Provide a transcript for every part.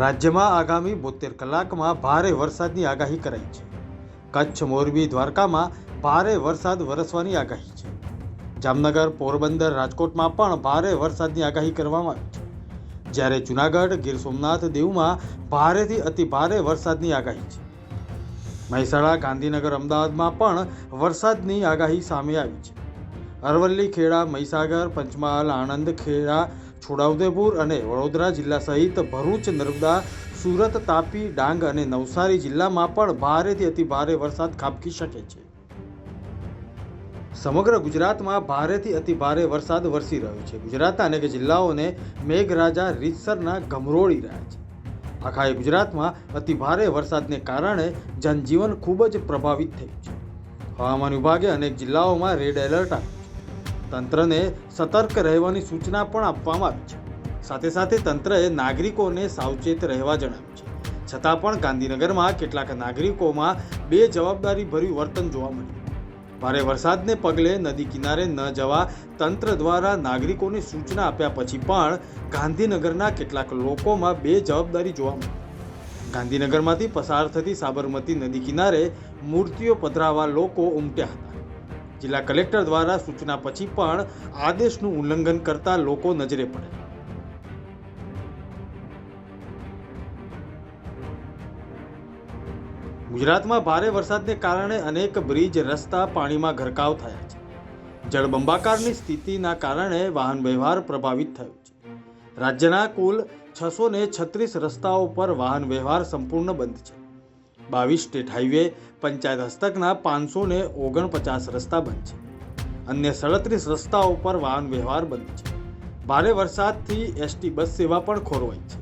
રાજ્યમાં આગામી બોતેર કલાકમાં ભારે વરસાદની આગાહી કરાઈ છે. કચ્છ, મોરબી, દ્વારકામાં ભારે વરસાદ વરસવાની આગાહી છે. જામનગર, પોરબંદર, રાજકોટમાં પણ ભારે વરસાદની આગાહી કરવામાં આવી છે. જ્યારે જૂનાગઢ, ગીર સોમનાથ, દીવમાં ભારેથી અતિ ભારે વરસાદની આગાહી છે. મહેસાણા, ગાંધીનગર, અમદાવાદમાં પણ વરસાદની આગાહી સામે આવી છે. અરવલ્લી, ખેડા, મહીસાગર, પંચમહાલ, આણંદ, ખેડા છોટાઉદેપુર અને વડોદરા જિલ્લા સહિત ભરૂચ, નર્મદા, સુરત, તાપી, ડાંગ અને નવસારી જિલ્લામાં પણ ભારેથી અતિ ભારે વરસાદ ખાબકી શકે છે. સમગ્ર ગુજરાતમાં ભારેથી અતિ ભારે વરસાદ વરસી રહ્યો છે. ગુજરાતના અનેક જિલ્લાઓને મેઘરાજા રીતસરના ગમરોળી રહ્યા છે. આખા ગુજરાતમાં અતિ ભારે વરસાદને કારણે જનજીવન ખૂબ જ પ્રભાવિત થયું છે. હવામાન વિભાગે અનેક જિલ્લાઓમાં રેડ એલર્ટ આપ્યું તંત્રને સતર્ક રહેવાની સૂચના પણ આપવામાં આવી છે. સાથે સાથે તંત્રએ નાગરિકોને સાવચેત રહેવા જણાવ્યું છે. છતાં પણ ગાંધીનગરમાં કેટલાક નાગરિકોમાં બે જવાબદારી ભર્યું વર્તન જોવા મળ્યું. ભારે વરસાદને પગલે નદી કિનારે ન જવા તંત્ર દ્વારા નાગરિકોને સૂચના આપ્યા પછી પણ ગાંધીનગરના કેટલાક લોકોમાં બે જવાબદારી જોવા મળી. ગાંધીનગરમાંથી પસાર થતી સાબરમતી નદી કિનારે મૂર્તિઓ પધરાવા લોકો ઉમટ્યા હતા. જિલ્લા કલેક્ટર દ્વારા સૂચના પછી પણ આદેશનું ઉલ્લંઘન કરતા લોકો નજરે પડે. ગુજરાતમાં ભારે વરસાદને કારણે અનેક બ્રિજ, રસ્તા, પાણીમાં ગરકાવ થયા છે. જળબંબાકારની સ્થિતિના કારણે વાહન વ્યવહાર પ્રભાવિત થયો છે. રાજ્યના કુલ છસો ને છત્રીસ રસ્તાઓ પર વાહન વ્યવહાર સંપૂર્ણ બંધ છે. બાવીસ સ્ટેટ હાઈવે પંચાયત હસ્તકના પાંચસો ને ઓગણપચાસ રસ્તા બંધ છે. અન્ય સડત્રીસ રસ્તાઓ પર વાહન વ્યવહાર બંધ છે. ભારે વરસાદથી એસટી બસ સેવા પણ ખોરવાઈ છે.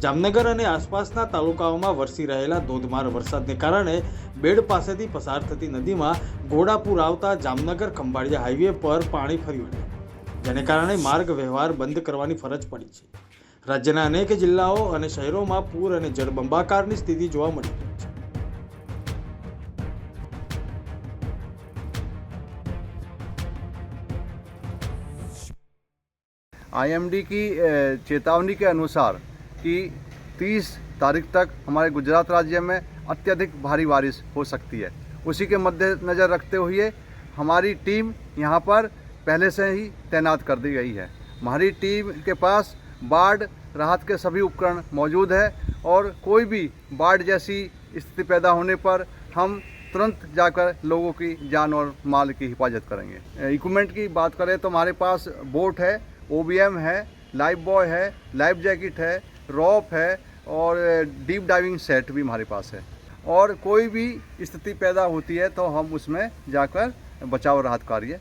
જામનગર અને આસપાસના તાલુકાઓમાં વરસી રહેલા ધોધમાર વરસાદને કારણે બેડ પાસેથી પસાર થતી નદીમાં ઘોડાપુર આવતા જામનગર ખંભાળિયા હાઈવે પર પાણી ફરી વળ્યા જેને કારણે માર્ગ વ્યવહાર બંધ કરવાની ફરજ પડી છે. રાજ્યના અનેક જિલ્લાઓ અને શહેરોમાં પૂર અને જળબંબાકારની સ્થિતિ જોવા મળી. आईएमडी की चेतावनी के अनुसार कि 30 तारीख तक हमारे गुजरात राज्य में अत्यधिक भारी बारिश हो सकती है। उसी के मद्देनज़र रखते हुए हमारी टीम यहाँ पर पहले से ही तैनात कर दी गई है। हमारी टीम के पास बाढ़, राहत के सभी उपकरण मौजूद है और कोई भी बाढ़ जैसी स्थिति पैदा होने पर हम तुरंत जाकर लोगों की जान और माल की हिफाजत करेंगे। इक्विपमेंट की बात करें तो हमारे पास बोट है ओ है लाइफ बॉय है लाइफ जैकेट है रॉप है और डीप डाइविंग सेट भी हमारे पास है और कोई भी स्थिति पैदा होती है तो हम उसमें जाकर बचाव राहत कार्य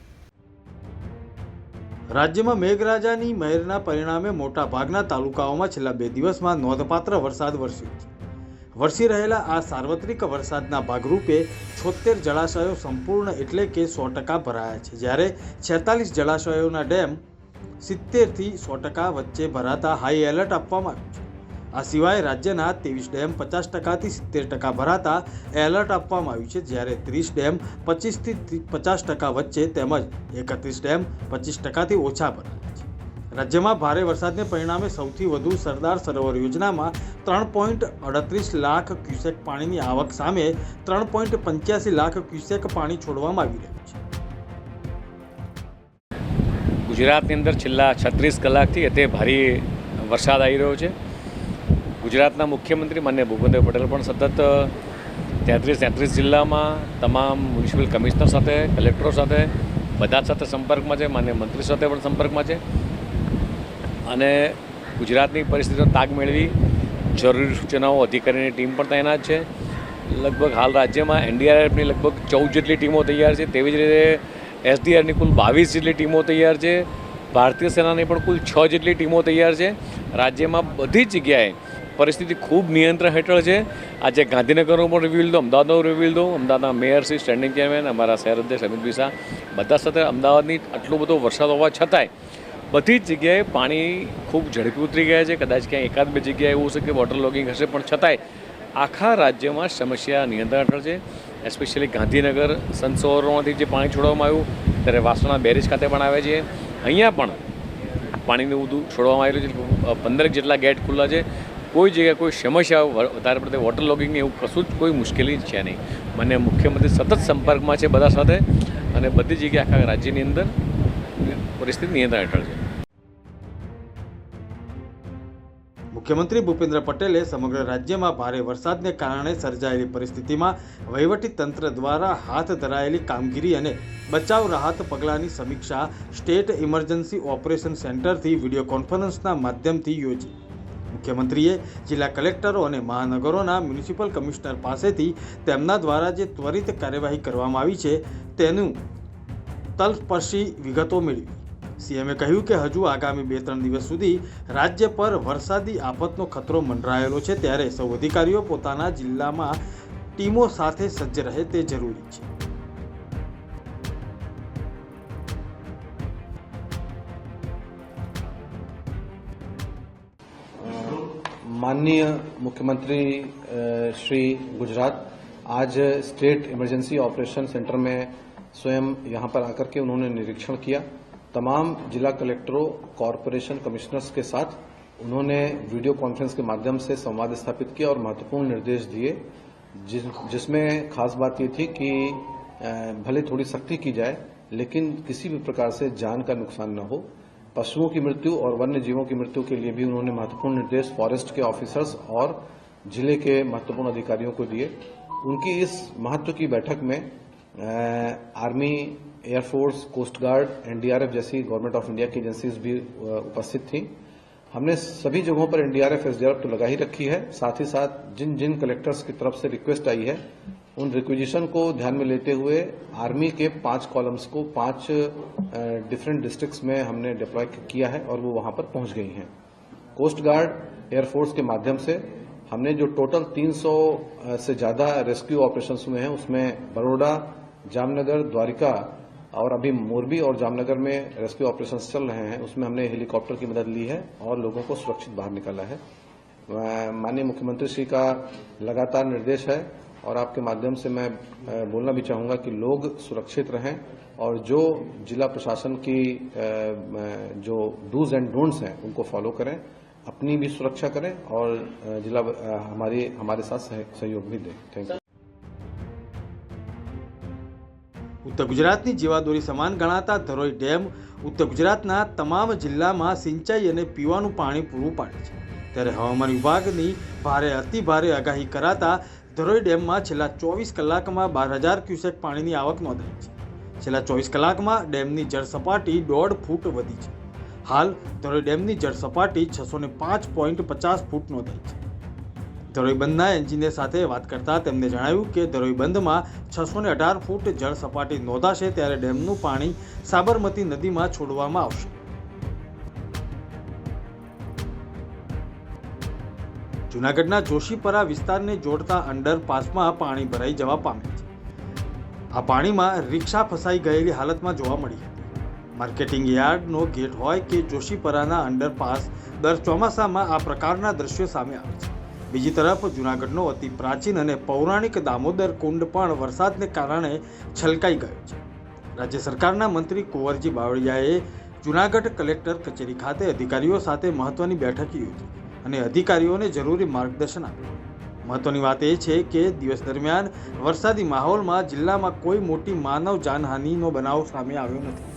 રાજ્યમાં મેઘરાજાની મહેરના પરિણામે મોટા ભાગના તાલુકાઓમાં છેલ્લા બે દિવસમાં નોંધપાત્ર વરસાદ વરસ્યો છે વરસી રહેલા આ સાર્વત્રિક વરસાદના ભાગરૂપે છોતેર જળાશયો સંપૂર્ણ એટલે કે સો ટકા ભરાયા છે જ્યારે છેતાલીસ જળાશયોના ડેમ સિત્તેરથી સો ટકા વચ્ચે ભરાતા હાઈ એલર્ટ આપવામાં આવ્યું છે. આ સિવાય રાજ્યના ત્રેવીસ ડેમ પચાસ ટકાથી સિત્તેર ટકા ભરાતા એલર્ટ આપવામાં આવ્યું છે. જ્યારે ત્રીસ ડેમ પચીસથી પચાસ ટકા વચ્ચે તેમજ એકત્રીસ ડેમ પચીસ ટકાથી ઓછા ભરાયા છે. રાજ્યમાં ભારે વરસાદને પરિણામે સૌથી વધુ સરદાર સરોવર યોજનામાં ત્રણ પોઈન્ટ અડત્રીસ લાખ ક્યુસેક પાણીની આવક સામે ત્રણ પોઈન્ટ પંચ્યાસી લાખ ક્યુસેક પાણી છોડવામાં આવી રહ્યું છે. ગુજરાતની અંદર છેલ્લા છત્રીસ કલાકથી અતિ ભારે વરસાદ આવી રહ્યો છે. ગુજરાતના મુખ્યમંત્રી માન્ય ભૂપેન્દ્ર પટેલ પણ સતત તેત્રીસ તેત્રીસ જિલ્લામાં તમામ મ્યુનિસિપલ કમિશનર સાથે, કલેક્ટરો સાથે, બધા સાથે સંપર્કમાં છે, માન્ય મંત્રી સાથે પણ સંપર્કમાં છે. અને ગુજરાતની પરિસ્થિતિનો તાગ મેળવી જરૂરી સૂચનાઓ, અધિકારીની ટીમ પણ તૈનાત છે. લગભગ હાલ રાજ્યમાં એનડીઆરએફની લગભગ ચૌદ જેટલી ટીમો તૈયાર છે. તેવી જ રીતે એસડીઆરની કુલ બાવીસ જેટલી ટીમો તૈયાર છે. ભારતીય સેનાની પણ કુલ છ જેટલી ટીમો તૈયાર છે. રાજ્યમાં બધી જગ્યાએ પરિસ્થિતિ ખૂબ નિયંત્રણ હેઠળ છે. આજે ગાંધીનગરનો પણ રિવ્યુ લીધો અમદાવાદનો રિવ્યુ લીધો અમદાવાદના મેયર શ્રી સ્ટેન્ડિંગ ચેરમેન અમારા શહેર અધ્યક્ષ અમિત વિસા બધા સાથે અમદાવાદની આટલો બધો વરસાદ હોવા છતાંય બધી જ જગ્યાએ પાણી ખૂબ ઝડપી ઉતરી ગયા છે. કદાચ ક્યાંય એકાદ બે જગ્યાએ એવું છે કે વોટર લોગિંગ હશે, પણ છતાંય આખા રાજ્યમાં સમસ્યા નિયંત્રણ હેઠળ છે. એસ્પેશિયલી ગાંધીનગર સંસરોમાંથી જે પાણી છોડવામાં આવ્યું, ત્યારે વાસણા બેરેજ ખાતે પણ આવે છે અહીંયા પણ પાણીનું બધું છોડવામાં આવેલું છે. પંદરેક જેટલા ગેટ ખુલ્લા છે. કોઈ જગ્યાએ કોઈ સમસ્યા વધારે પડતી વોટર લોગિંગની એવું કશું જ કોઈ મુશ્કેલી છે નહીં. મને મુખ્યમંત્રી સતત સંપર્કમાં છે બધા સાથે. અને બધી જગ્યાએ આખા રાજ્યની અંદર પરિસ્થિતિ નિયંત્રણ હેઠળ છે. મુખ્યમંત્રી ભૂપેન્દ્ર પટેલે સમગ્ર રાજ્યમાં ભારે વરસાદને કારણે સર્જાયેલી પરિસ્થિતિમાં વહીવટી તંત્ર દ્વારા હાથ ધરાયેલી કામગીરી અને બચાવ રાહત પગલાંની સમીક્ષા સ્ટેટ ઇમરજન્સી ઓપરેશન સેન્ટરથી વીડિયો કોન્ફરન્સના માધ્યમથી યોજી. મુખ્યમંત્રીએ જિલ્લા કલેક્ટરો અને મહાનગરોના મ્યુનિસિપલ કમિશનર પાસેથી તેમના દ્વારા જે ત્વરિત કાર્યવાહી કરવામાં આવી છે, તેનું તલસ્પર્શી વિગતો મેળવી. સીએમએ કહ્યું કે હજુ આગામી બે ત્રણ દિવસ સુધી રાજ્ય પર વરસાદી આફતનો ખતરો મંડરાયેલો છે ત્યારે સૌ અધિકારીઓ પોતાના જિલ્લામાં ટીમો સાથે સજ્જ રહે તે જરૂરી છે माननीय मुख्यमंत्री अ, श्री गुजरात आज स्टेट इमरजेंसी ऑपरेशन सेंटर में स्वयं यहां पर आकर के उन्होंने निरीक्षण किया तमाम जिला कलेक्टरों कॉरपोरेशन कमिश्नर्स के साथ उन्होंने वीडियो कॉन्फ्रेंस के माध्यम से संवाद स्थापित किया और महत्वपूर्ण निर्देश दिए जिस, जिसमें खास बात ये थी कि भले थोड़ी सख्ती की जाए लेकिन किसी भी प्रकार से जान का नुकसान न हो। पशुओं की मृत्यु और वन्य जीवों की मृत्यु के लिए भी उन्होंने महत्वपूर्ण निर्देश फॉरेस्ट के ऑफिसर्स और ज़िले के महत्वपूर्ण अधिकारियों को दिए। उनकी इस महत्व की बैठक में अ, army air force coast guard, NDRF जैसी गवर्नमेंट ऑफ़ इंडिया की एजेंसीज भी उपस्थित थी। हमने सभी जगहों पर एनडीआरएफ, एसडीआरएफ तो लगा ही रखी है। साथ ही साथ जिन जिन कलेक्टर्स की तरफ़ से रिक्वेस्ट आई है, उन रिक्वेजिशन को ध्यान में लेते हुए आर्मी के पाँच कॉलम्स को पाँच डिफरेंट डिस्ट्रिक्ट्स में हमने डिप्लॉय किया है और वो वहाँ पर पहुँच गई हैं। कोस्ट गार्ड एयरफोर्स के माध्यम से हमने जो टोटल 300 से ज़्यादा रेस्क्यू ऑपरेशन हुए हैं, उसमें बड़ोड़ा जामनगर, द्वारिका और अभी मोरबी और जामनगर में रेस्क्यू ऑपरेशन चल रहे हैं, उसमें हमने हेलीकॉप्टर की मदद ली है और लोगों को सुरक्षित बाहर निकाला है। माननीय मुख्यमंत्री श्री का लगातार निर्देश है और आपके माध्यम से मैं बोलना भी चाहूँगा कि लोग सुरक्षित रहें और जो जिला प्रशासन की जो डूज एंड डोंट्स हैं, उनको फॉलो करें, अपनी भी सुरक्षा करें और जिला हमारी, हमारे साथ सहयोग भी दें। Thank you. ઉત્તર ગુજરાતની જીવાદોરી સમાન ગણાતા ધરોઈ ડેમ ઉત્તર ગુજરાતના તમામ જિલ્લામાં સિંચાઈ અને પીવાનું પાણી પૂરું પાડે છે. ત્યારે હવામાન વિભાગની ભારે અતિ ભારે આગાહી કરાતા ધરોઈ ડેમમાં છેલ્લા ચોવીસ કલાકમાં બાર હજાર ક્યુસેક પાણીની આવક નોંધાઈ છે. છેલ્લા ચોવીસ કલાકમાં ડેમની જળ સપાટી દોઢ ફૂટ વધી છે. હાલ ધરોઈ ડેમની જળ સપાટી છસો ને પાંચ પોઈન્ટ પચાસ ફૂટ નોંધાઈ છે. ધરોઈ બંધના એન્જિનિયર સાથે વાત કરતા તેમને જણાવ્યું કે ધરોઈબંધમાં છસો ને અઢાર ફૂટ જળ સપાટી નોંધાશે ત્યારે ડેમનું પાણી સાબરમતી નદીમાં છોડવામાં આવશે. જૂનાગઢના જોશીપરા વિસ્તારને જોડતા અંડરપાસમાં પાણી ભરાઈ જવા પામ્યા છે. આ પાણીમાં રિક્ષા ફસાઈ ગયેલી હાલતમાં જોવા મળી હતી. માર્કેટિંગ યાર્ડનો ગેટ હોય કે જોશીપરાના અંડરપાસ દર ચોમાસામાં આ પ્રકારના દ્રશ્યો સામે આવે છે. બીજી તરફ જૂનાગઢનો અતિ પ્રાચીન અને પૌરાણિક દામોદર કુંડ પણ વરસાદને કારણે છલકાઈ ગયો છે. રાજ્ય સરકારના મંત્રી કુંવરજી બાવળિયાએ જૂનાગઢ કલેક્ટર કચેરી ખાતે અધિકારીઓ સાથે મહત્વની બેઠક યોજી અને અધિકારીઓને જરૂરી માર્ગદર્શન આપ્યું. મહત્વની વાત એ છે કે દિવસ દરમિયાન વરસાદી માહોલમાં જિલ્લામાં કોઈ મોટી માનવ જાનહાનિનો બનાવ સામે આવ્યો નથી.